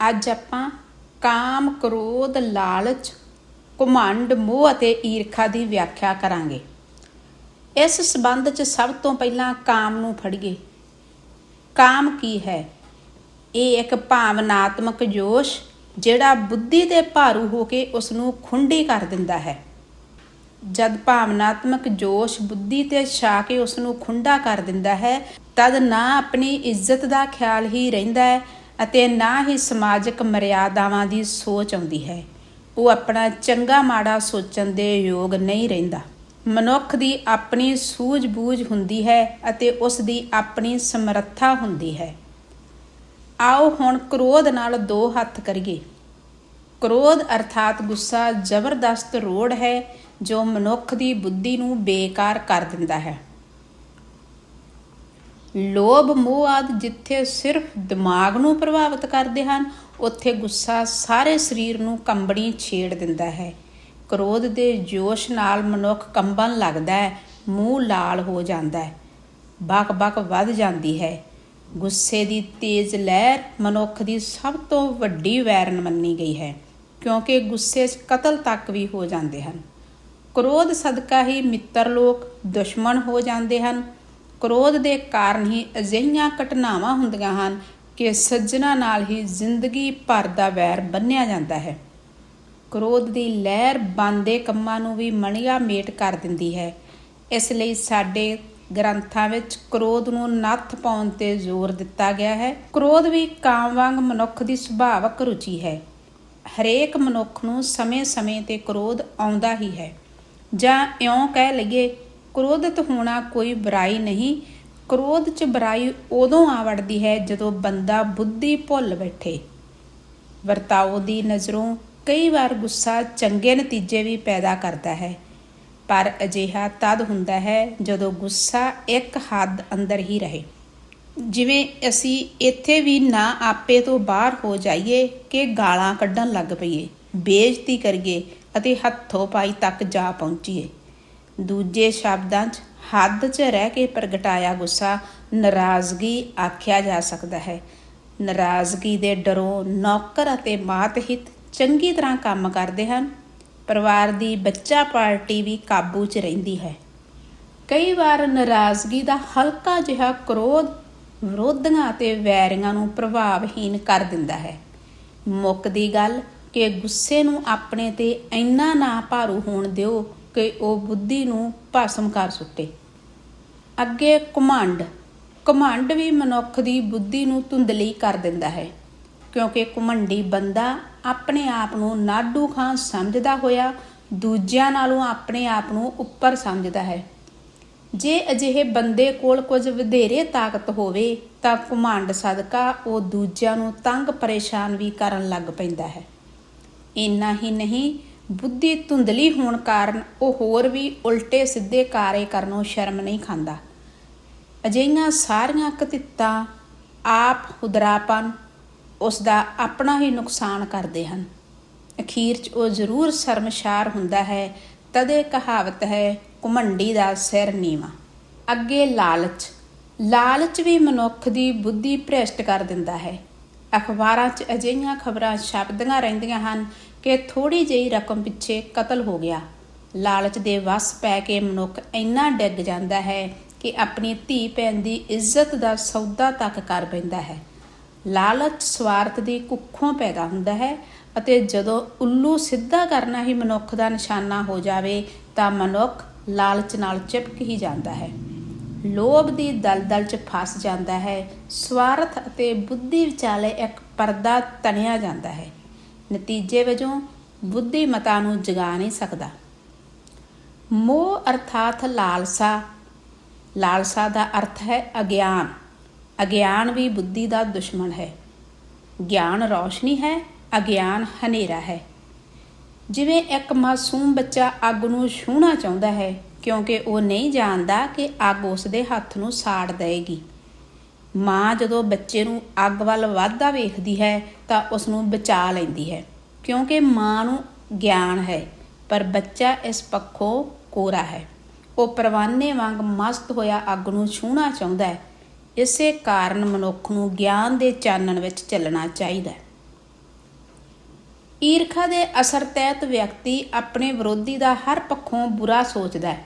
ਅੱਜ ਆਪਾਂ ਕਾਮ ਕ੍ਰੋਧ, ਲਾਲਚ, ਘਮੰਡ, ਮੋਹ ਅਤੇ ਈਰਖਾ ਦੀ ਵਿਆਖਿਆ ਕਰਾਂਗੇ। ਇਸ ਸਬੰਧ 'ਚ ਸਭ ਤੋਂ ਪਹਿਲਾਂ ਕਾਮ ਨੂੰ ਫੜੀਏ। ਕਾਮ ਕੀ ਹੈ? ਇਹ ਇੱਕ ਭਾਵਨਾਤਮਕ ਜੋਸ਼ ਜਿਹੜਾ ਬੁੱਧੀ ਦੇ ਭਾਰੂ ਹੋ ਕੇ ਉਸ ਨੂੰ ਖੁੰਡੀ ਕਰ ਦਿੰਦਾ ਹੈ। ਜਦ ਭਾਵਨਾਤਮਕ ਜੋਸ਼ ਬੁੱਧੀ ਤੇ ਛਾ ਕੇ ਉਸ ਨੂੰ ਖੁੰਡਾ ਕਰ ਦਿੰਦਾ ਹੈ, ਤਦ ਨਾ ਆਪਣੀ ਇੱਜ਼ਤ ਦਾ ਖਿਆਲ ਹੀ ਰਹਿੰਦਾ ਹੈ ਅਤੇ ਨਾ ਹੀ ਸਮਾਜਿਕ ਮਰਿਆਦਾਵਾਂ ਦੀ ਸੋਚ ਆਉਂਦੀ ਹੈ। ਉਹ ਆਪਣਾ ਚੰਗਾ ਮਾੜਾ ਸੋਚਣ ਦੇ ਯੋਗ ਨਹੀਂ ਰਹਿੰਦਾ। ਮਨੁੱਖ ਦੀ ਆਪਣੀ ਸੂਝ-ਬੂਝ ਹੁੰਦੀ ਹੈ ਅਤੇ ਉਸ ਦੀ ਆਪਣੀ ਸਮਰੱਥਾ ਹੁੰਦੀ ਹੈ। ਆਓ ਹੁਣ ਕ੍ਰੋਧ ਨਾਲ ਦੋ ਹੱਥ ਕਰੀਏ। ਕ੍ਰੋਧ ਅਰਥਾਤ ਗੁੱਸਾ ਜ਼ਬਰਦਸਤ ਰੋੜ ਹੈ ਜੋ ਮਨੁੱਖ ਦੀ ਬੁੱਧੀ ਨੂੰ ਬੇਕਾਰ ਕਰ ਦਿੰਦਾ ਹੈ। ਲੋਭ ਮੋਹ ਆਦਿ ਜਿੱਥੇ ਸਿਰਫ ਦਿਮਾਗ ਨੂੰ ਪ੍ਰਭਾਵਿਤ ਕਰਦੇ ਹਨ, ਉੱਥੇ ਗੁੱਸਾ ਸਾਰੇ ਸਰੀਰ ਨੂੰ ਕੰਬਣੀ ਛੇੜ ਦਿੰਦਾ ਹੈ। ਕ੍ਰੋਧ ਦੇ ਜੋਸ਼ ਨਾਲ ਮਨੁੱਖ ਕੰਬਣ ਲੱਗਦਾ ਹੈ, ਮੂੰਹ ਲਾਲ ਹੋ ਜਾਂਦਾ ਹੈ, ਬਕ-ਬਕ ਵੱਧ ਜਾਂਦੀ ਹੈ। ਗੁੱਸੇ ਦੀ ਤੇਜ਼ ਲਹਿਰ ਮਨੁੱਖ ਦੀ ਸਭ ਤੋਂ ਵੱਡੀ ਵੈਰਨ ਮੰਨੀ ਗਈ ਹੈ, ਕਿਉਂਕਿ ਗੁੱਸੇ 'ਚ ਕਤਲ ਤੱਕ ਵੀ ਹੋ ਜਾਂਦੇ ਹਨ। ਕ੍ਰੋਧ ਸਦਕਾ ਹੀ ਮਿੱਤਰ ਲੋਕ ਦੁਸ਼ਮਣ ਹੋ ਜਾਂਦੇ ਹਨ ਕ੍ਰੋਧ ਦੇ ਕਾਰਨ ਹੀ ਅਜਿਹੀਆਂ ਘਟਨਾਵਾਂ ਹੁੰਦੀਆਂ ਹਨ ਕਿ ਸੱਜਣਾ ਨਾਲ ਹੀ ਜ਼ਿੰਦਗੀ ਭਰ ਦਾ ਵੈਰ ਬੰਨਿਆ ਜਾਂਦਾ ਹੈ। ਕ੍ਰੋਧ ਦੀ ਲਹਿਰ ਬੰਦੇ ਕੰਮਾਂ ਨੂੰ ਵੀ ਮਣੀਆ ਮੇਟ ਕਰ ਦਿੰਦੀ ਹੈ। ਇਸ ਲਈ ਸਾਡੇ ਗ੍ਰੰਥਾਂ ਵਿੱਚ ਕ੍ਰੋਧ ਨੂੰ ਨੱਥ ਪਾਉਣ ਤੇ ਜ਼ੋਰ ਦਿੱਤਾ ਗਿਆ ਹੈ। ਕ੍ਰੋਧ ਵੀ ਕਾਮ ਵਾਂਗ ਮਨੁੱਖ ਦੀ ਸੁਭਾਵਕ ਰੁਚੀ ਹੈ। ਹਰੇਕ ਮਨੁੱਖ ਨੂੰ ਸਮੇਂ-ਸਮੇਂ ਤੇ ਕ੍ਰੋਧ ਆਉਂਦਾ ਹੀ ਹੈ। ਜਾਂ ਇਉਂ ਕਹਿ ਲਈਏ ਕ੍ਰੋਧਿਤ ਹੋਣਾ ਕੋਈ ਬੁਰਾਈ ਨਹੀਂ। ਕ੍ਰੋਧ 'ਚ ਬੁਰਾਈ ਉਦੋਂ ਆ ਵੜਦੀ ਹੈ ਜਦੋਂ ਬੰਦਾ ਬੁੱਧੀ ਭੁੱਲ ਬੈਠੇ। ਵਰਤਾਓ ਦੀ ਨਜ਼ਰੋਂ ਕਈ ਵਾਰ ਗੁੱਸਾ ਚੰਗੇ ਨਤੀਜੇ ਵੀ ਪੈਦਾ ਕਰਦਾ ਹੈ। ਪਰ ਅਜਿਹਾ ਤਦ ਹੁੰਦਾ ਹੈ ਜਦੋਂ ਗੁੱਸਾ ਇੱਕ ਹੱਦ ਅੰਦਰ ਹੀ ਰਹੇ। ਜਿਵੇਂ ਅਸੀਂ ਇੱਥੇ ਵੀ ਨਾ ਆਪੇ ਤੋਂ ਬਾਹਰ ਹੋ ਜਾਈਏ ਕਿ ਗਾਲਾਂ ਕੱਢਣ ਲੱਗ ਪਈਏ, ਬੇਇੱਜ਼ਤੀ ਕਰੀਏ ਅਤੇ ਹੱਥੋਂ ਪਾਈ ਤੱਕ ਜਾ ਪਹੁੰਚੀਏ। ਦੂਜੇ ਸ਼ਬਦਾਂ 'ਚ, ਹੱਦ 'ਚ ਰਹਿ ਕੇ ਪ੍ਰਗਟਾਇਆ ਗੁੱਸਾ ਨਾਰਾਜ਼ਗੀ ਆਖਿਆ ਜਾ ਸਕਦਾ ਹੈ। ਨਾਰਾਜ਼ਗੀ ਦੇ ਡਰੋਂ ਨੌਕਰ ਅਤੇ ਮਾਤ ਹਿੱਤ ਚੰਗੀ ਤਰ੍ਹਾਂ ਕੰਮ ਕਰਦੇ ਹਨ। ਪਰਿਵਾਰ ਦੀ ਬੱਚਾ ਪਾਰਟੀ ਵੀ ਕਾਬੂ 'ਚ ਰਹਿੰਦੀ ਹੈ। ਕਈ ਵਾਰ ਨਾਰਾਜ਼ਗੀ ਦਾ ਹਲਕਾ ਜਿਹਾ ਕ੍ਰੋਧ ਵਿਰੋਧੀਆਂ ਅਤੇ ਵੈਰੀਆਂ ਨੂੰ ਪ੍ਰਭਾਵਹੀਨ ਕਰ ਦਿੰਦਾ ਹੈ। ਮੁੱਕਦੀ ਗੱਲ ਕਿ ਗੁੱਸੇ ਨੂੰ ਆਪਣੇ ਤੇ ਇੰਨਾ ਨਾ ਭਾਰੂ ਹੋਣ ਦਿਓ ਕਿ ਉਹ ਬੁੱਧੀ ਨੂੰ ਭਸਮ ਕਰ ਸੁੱਟੇ। ਅੱਗੇ ਘਮੰਡ। ਘਮੰਡ ਵੀ ਮਨੁੱਖ ਦੀ ਬੁੱਧੀ ਨੂੰ ਧੁੰਦਲੀ ਕਰ ਦਿੰਦਾ ਹੈ, ਕਿਉਂਕਿ ਘਮੰਡੀ ਬੰਦਾ ਆਪਣੇ ਆਪ ਨੂੰ ਨਾਡੂ ਖਾਂ ਸਮਝਦਾ ਹੋਇਆ ਦੂਜਿਆਂ ਨਾਲੋਂ ਆਪਣੇ ਆਪ ਨੂੰ ਉੱਪਰ ਸਮਝਦਾ ਹੈ। ਜੇ ਅਜਿਹੇ ਬੰਦੇ ਕੋਲ ਕੁਝ ਵਧੇਰੇ ਤਾਕਤ ਹੋਵੇ, ਤਾਂ ਘਮੰਡ ਸਦਕਾ ਉਹ ਦੂਜਿਆਂ ਨੂੰ ਤੰਗ ਪਰੇਸ਼ਾਨ ਵੀ ਕਰਨ ਲੱਗ ਪੈਂਦਾ ਹੈ। ਇੰਨਾ ਹੀ ਨਹੀਂ ਬੁੱਧੀ ਧੁੰਦਲੀ ਹੋਣ ਕਾਰਨ ਉਹ ਹੋਰ ਵੀ ਉਲਟੇ ਸਿੱਧੇ ਕਾਰੇ ਕਰਨੋਂ ਸ਼ਰਮ ਨਹੀਂ ਖਾਂਦਾ। ਅਜਿਹੀਆਂ ਸਾਰੀਆਂ ਕਤਿੱਤਾਂ ਆਪ ਹੁਦਰਾਪਨ ਉਸ ਦਾ ਆਪਣਾ ਹੀ ਨੁਕਸਾਨ ਕਰਦੇ ਹਨ। ਅਖੀਰ 'ਚ ਉਹ ਜ਼ਰੂਰ ਸ਼ਰਮਸ਼ਾਰ ਹੁੰਦਾ ਹੈ, ਤਦੇ ਕਹਾਵਤ ਹੈ ਕੁਮੰਡੀ ਦਾ ਸਿਰ ਨੀਵਾ। ਅੱਗੇ ਲਾਲਚ। ਲਾਲਚ ਵੀ ਮਨੁੱਖ ਦੀ ਬੁੱਧੀ ਭ੍ਰਸ਼ਟ ਕਰ ਦਿੰਦਾ ਹੈ। ਅਖਬਾਰਾਂ 'ਚ ਅਜਿਹੀਆਂ ਖਬਰਾਂ ਛਪਦੀਆਂ ਰਹਿੰਦੀਆਂ ਹਨ ਕਿ ਥੋੜੀ ਜਿਹੀ ਰਕਮ ਪਿੱਛੇ ਕਤਲ ਹੋ ਗਿਆ। ਲਾਲਚ ਦੇ ਵਸ ਪੈ ਕੇ ਮਨੁੱਖ ਇੰਨਾ ਡਿੱਗ ਜਾਂਦਾ ਹੈ ਕਿ ਆਪਣੀ ਧੀ ਭੈਣ ਦੀ ਇੱਜ਼ਤ ਦਾ ਸੌਦਾ ਤੱਕ ਕਰ ਪੈਂਦਾ ਹੈ। ਲਾਲਚ ਸਵਾਰਥ ਦੀ ਕੁੱਖੋਂ ਪੈਦਾ ਹੁੰਦਾ ਹੈ ਅਤੇ ਜਦੋਂ ਉੱਲੂ ਸਿੱਧਾ ਕਰਨਾ ਹੀ ਮਨੁੱਖ ਦਾ ਨਿਸ਼ਾਨਾ ਹੋ ਜਾਵੇ ਤਾਂ ਮਨੁੱਖ ਲਾਲਚ ਨਾਲ ਚਿਪਕ ਹੀ ਜਾਂਦਾ ਹੈ। ਲੋਭ ਦੀ ਦਲਦਲ 'ਚ ਫਸ ਜਾਂਦਾ ਹੈ। ਸਵਾਰਥ ਅਤੇ ਬੁੱਧੀ ਵਿਚਾਲੇ ਇੱਕ ਪਰਦਾ ਤਣਿਆ ਜਾਂਦਾ ਹੈ। ਨਤੀਜੇ ਵਜੋਂ ਬੁੱਧੀਮਤਾ ਨੂੰ ਜਗਾ ਨਹੀਂ ਸਕਦਾ। ਮੋਹ ਅਰਥਾਤ ਲਾਲਸਾ। ਲਾਲਸਾ ਦਾ ਅਰਥ ਹੈ ਅਗਿਆਨ। ਅਗਿਆਨ ਵੀ ਬੁੱਧੀ ਦਾ ਦੁਸ਼ਮਣ ਹੈ। ਗਿਆਨ ਰੌਸ਼ਨੀ ਹੈ, ਅਗਿਆਨ ਹਨੇਰਾ ਹੈ। ਜਿਵੇਂ ਇੱਕ ਮਾਸੂਮ ਬੱਚਾ ਅੱਗ ਨੂੰ ਛੂਹਣਾ ਚਾਹੁੰਦਾ ਹੈ, ਕਿਉਂਕਿ ਉਹ ਨਹੀਂ ਜਾਣਦਾ ਕਿ ਅੱਗ ਉਸ ਦੇ ਹੱਥ ਨੂੰ ਸਾੜ ਦੇਵੇਗੀ। ਮਾਂ ਜਦੋਂ ਬੱਚੇ ਨੂੰ ਅੱਗ ਵੱਲ ਵੱਧਦਾ ਵੇਖਦੀ ਹੈ ਤਾਂ ਉਸ ਨੂੰ ਬਚਾ ਲੈਂਦੀ ਹੈ, ਕਿਉਂਕਿ ਮਾਂ ਨੂੰ ਗਿਆਨ ਹੈ, ਪਰ ਬੱਚਾ ਇਸ ਪੱਖੋਂ ਕੋਰਾ ਹੈ। ਉਹ ਪਰਵਾਨੇ ਵਾਂਗ ਮਸਤ ਹੋਇਆ ਅੱਗ ਨੂੰ ਛੂਹਣਾ ਚਾਹੁੰਦਾ ਹੈ। ਇਸੇ ਕਾਰਨ ਮਨੁੱਖ ਨੂੰ ਗਿਆਨ ਦੇ ਚਾਨਣ ਵਿੱਚ ਚੱਲਣਾ ਚਾਹੀਦਾ ਹੈ। ਈਰਖਾ ਦੇ ਅਸਰ ਤਹਿਤ ਵਿਅਕਤੀ ਆਪਣੇ ਵਿਰੋਧੀ ਦਾ ਹਰ ਪੱਖੋਂ ਬੁਰਾ ਸੋਚਦਾ ਹੈ।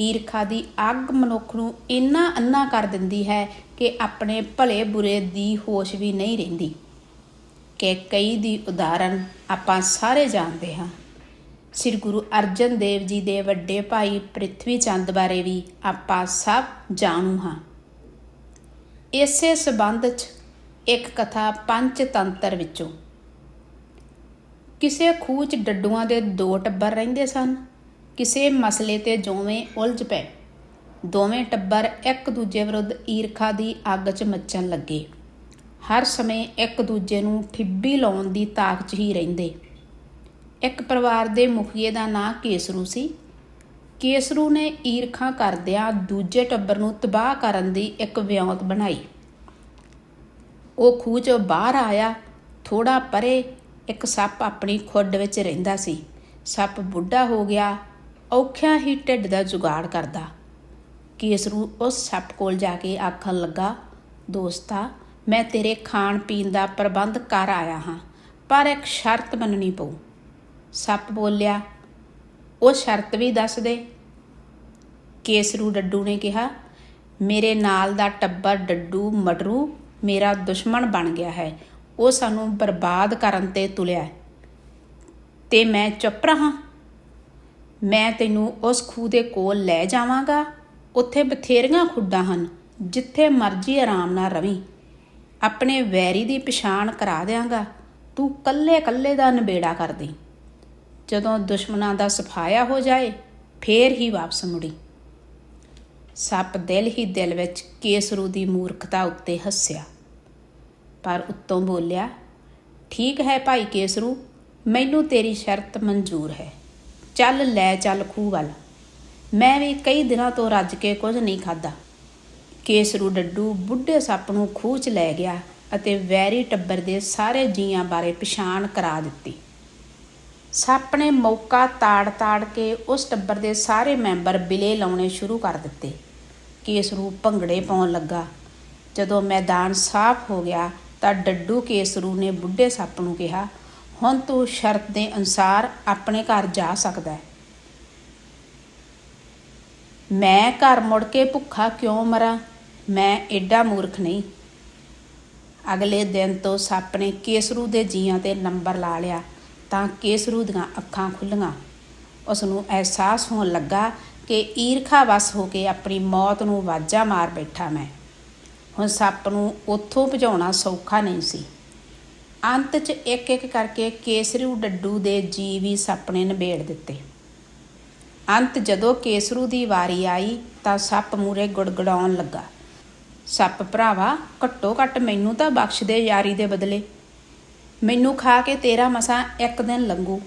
ਈਰਖਾ ਦੀ ਅੱਗ ਮਨੁੱਖ ਨੂੰ ਇੰਨਾ ਅੰਨਾ ਕਰ ਦਿੰਦੀ ਹੈ ਕਿ ਆਪਣੇ ਭਲੇ ਬੁਰੇ ਦੀ ਹੋਸ਼ ਵੀ ਨਹੀਂ ਰਹਿੰਦੀ। ਕਿ ਕਈ ਦੀ ਉਦਾਹਰਣ ਆਪਾਂ ਸਾਰੇ ਜਾਣਦੇ ਹਾਂ। ਸ੍ਰੀ ਗੁਰੂ ਅਰਜਨ ਦੇਵ ਜੀ ਦੇ ਵੱਡੇ ਭਾਈ ਪ੍ਰਿਥਵੀ ਚੰਦ ਬਾਰੇ ਵੀ ਆਪਾਂ ਸਭ ਜਾਣੂ ਹਾਂ। ਇਸੇ ਸਬੰਧ 'ਚ ਇੱਕ ਕਥਾ ਪੰਚ ਤੰਤਰ ਵਿੱਚੋਂ। ਕਿਸੇ ਖੂਹ 'ਚ ਡੱਡੂਆਂ ਦੇ ਦੋ ਟੱਬਰ ਰਹਿੰਦੇ ਸਨ। ਕਿਸੇ ਮਸਲੇ ਤੇ ਜੋਵੇਂ ਉਲਝ ਪਏ। ਦੋਵੇਂ ਟੱਬਰ ਇੱਕ ਦੂਜੇ ਵਿਰੁੱਧ ਈਰਖਾ ਦੀ ਅੱਗ 'ਚ ਮੱਚਣ ਲੱਗੇ। ਹਰ ਸਮੇਂ ਇੱਕ ਦੂਜੇ ਨੂੰ ਠਿੱਬੀ ਲਾਉਣ ਦੀ ਤਾਕ 'ਚ ਹੀ ਰਹਿੰਦੇ। ਇੱਕ ਪਰਿਵਾਰ ਦੇ ਮੁਖੀਏ ਦਾ ਨਾਂ ਕੇਸਰੂ ਸੀ। ਕੇਸਰੂ ਨੇ ਈਰਖਾ ਕਰਦਿਆਂ ਦੂਜੇ ਟੱਬਰ ਨੂੰ ਤਬਾਹ ਕਰਨ ਦੀ ਇੱਕ ਵਿਉਂਤ ਬਣਾਈ। ਉਹ ਖੂਹ 'ਚੋਂ ਬਾਹਰ ਆਇਆ ਥੋੜਾ ਪਰੇ ਇੱਕ ਸੱਪ ਆਪਣੀ ਖੁੱਡ ਵਿੱਚ ਰਹਿੰਦਾ ਸੀ। ਸੱਪ ਬੁੱਢਾ ਹੋ ਗਿਆ ਔਖਿਆਂ ਹੀ ਢਿੱਡ ਦਾ ਜੁਗਾੜ ਕਰਦਾ। ਕੇਸਰੂ ਉਸ ਸੱਪ ਕੋਲ ਜਾ ਕੇ ਆਖਣ ਲੱਗਾ, ਦੋਸਤਾ, ਮੈਂ ਤੇਰੇ ਖਾਣ ਪੀਣ ਦਾ ਪ੍ਰਬੰਧ ਕਰ ਆਇਆ ਹਾਂ, ਪਰ ਇੱਕ ਸ਼ਰਤ ਮੰਨਣੀ ਪਊ। ਸੱਪ ਬੋਲਿਆ, ਉਹ ਸ਼ਰਤ ਵੀ ਦੱਸ ਦੇ। ਕੇਸਰੂ ਡੱਡੂ ਨੇ ਕਿਹਾ, ਮੇਰੇ ਨਾਲ ਦਾ ਟੱਬਰ ਡੱਡੂ ਮਟਰੂ ਮੇਰਾ ਦੁਸ਼ਮਣ ਬਣ ਗਿਆ ਹੈ। ਉਹ ਸਾਨੂੰ ਬਰਬਾਦ ਕਰਨ ਤੇ ਤੁਲਿਆ ਹੈ। ਤੇ ਮੈਂ ਚੁੱਪ ਰਹਾ? ਮੈਂ ਤੈਨੂੰ ਉਸ ਖੂਹ ਦੇ ਕੋਲ ਲੈ ਜਾਵਾਂਗਾ। ਉੱਥੇ ਬਥੇਰੀਆਂ ਖੁੱਡਾਂ ਹਨ, ਜਿੱਥੇ ਮਰਜ਼ੀ ਆਰਾਮ ਨਾਲ ਰਵੀਂ। ਆਪਣੇ ਵੈਰੀ ਦੀ ਪਛਾਣ ਕਰਾ ਦਿਆਂਗਾ। ਤੂੰ ਕੱਲੇ ਕੱਲੇ ਦਾ ਨਿਬੇੜਾ ਕਰ ਦੇ। ਜਦੋਂ ਦੁਸ਼ਮਣਾਂ ਦਾ ਸਫਾਇਆ ਹੋ ਜਾਏ, ਫੇਰ ਹੀ ਵਾਪਸ ਮੁੜੀ। ਸੱਪ ਦਿਲ ਹੀ ਦਿਲ ਵਿੱਚ ਕੇਸਰੂ ਦੀ ਮੂਰਖਤਾ ਉੱਤੇ ਹੱਸਿਆ। ਪਰ ਉੱਤੋਂ ਬੋਲਿਆ, ਠੀਕ ਹੈ ਭਾਈ ਕੇਸਰੂ, ਮੈਨੂੰ ਤੇਰੀ ਸ਼ਰਤ ਮਨਜ਼ੂਰ ਹੈ। ਚੱਲ ਲੈ ਚੱਲ ਖੂਹ ਵੱਲ। ਮੈਂ ਵੀ ਕਈ ਦਿਨਾਂ ਤੋਂ ਰੱਜ ਕੇ ਕੁਝ ਨਹੀਂ ਖਾਦਾ ਕੇਸਰੂ ਡੱਡੂ ਬੁੱਢੇ ਸੱਪ ਨੂੰ ਖੂਹ 'ਚ ਲੈ ਗਿਆ ਅਤੇ ਵੈਰੀ ਟੱਬਰ ਦੇ ਸਾਰੇ ਜੀਆਂ ਬਾਰੇ ਪਛਾਣ ਕਰਾ ਦਿੱਤੀ। ਸੱਪ ਨੇ ਮੌਕਾ ਤਾੜ-ਤਾੜ ਕੇ ਉਸ ਟੱਬਰ ਦੇ ਸਾਰੇ ਮੈਂਬਰ ਬਿਲੇ ਲਾਉਣੇ ਸ਼ੁਰੂ ਕਰ ਦਿੱਤੇ। ਕੇਸਰੂ ਭੰਗੜੇ ਪਾਉਣ ਲੱਗਾ। ਜਦੋਂ ਮੈਦਾਨ ਸਾਫ਼ ਹੋ ਗਿਆ ਤਾਂ ਡੱਡੂ ਕੇਸਰੂ ਨੇ ਬੁੱਢੇ ਸੱਪ ਨੂੰ ਕਿਹਾ ਹੁਣ ਤੂੰ ਸ਼ਰਤ ਦੇ ਅਨੁਸਾਰ ਆਪਣੇ ਘਰ ਜਾ ਸਕਦਾ ਹੈ। ਮੈਂ ਘਰ ਮੁੜ ਕੇ ਭੁੱਖਾ ਕਿਉਂ ਮਰਾਂ? ਮੈਂ ਐਡਾ ਮੂਰਖ ਨਹੀਂ। ਅਗਲੇ ਦਿਨ ਤੋਂ ਸੱਪ ਨੇ ਕੇਸਰੂ ਦੇ ਜੀਆਂ ਤੇ ਨੰਬਰ ਲਾ ਲਿਆ ਤਾਂ ਕੇਸਰੂ ਦੀਆਂ ਅੱਖਾਂ ਖੁੱਲੀਆਂ ਉਸ ਨੂੰ ਅਹਿਸਾਸ ਹੋਣ ਲੱਗਾ ਕਿ ਈਰਖਾ ਵਸ ਹੋ ਕੇ ਆਪਣੀ ਮੌਤ ਨੂੰ ਵਾਜਾ ਮਾਰ ਬੈਠਾ ਮੈਂ। ਹੁਣ ਸੱਪ ਨੂੰ ਉੱਥੋਂ ਭਜਾਉਣਾ ਸੌਖਾ ਨਹੀਂ ਸੀ। ਅੰਤ 'ਚ ਇੱਕ ਇੱਕ ਕਰਕੇ ਕੇਸਰੂ ਡੱਡੂ ਦੇ ਜੀ ਵੀ ਸੱਪ ਨੇ ਨਿਬੇੜ ਦਿੱਤੇ ਅੰਤ ਜਦੋਂ ਕੇਸਰੂ ਦੀ ਵਾਰੀ ਆਈ ਤਾਂ ਸੱਪ ਮੂਰੇ ਗੁੜਗੜਾਉਣ ਲੱਗਾ ਸੱਪ ਭਰਾਵਾ ਘੱਟੋ ਘੱਟ ਮੈਨੂੰ ਤਾਂ ਬਖਸ਼ ਦੇ ਯਾਰੀ ਦੇ ਬਦਲੇ ਮੈਨੂੰ ਖਾ ਕੇ ਤੇਰਾ ਮਸਾਂ ਇੱਕ ਦਿਨ ਲੰਘੂ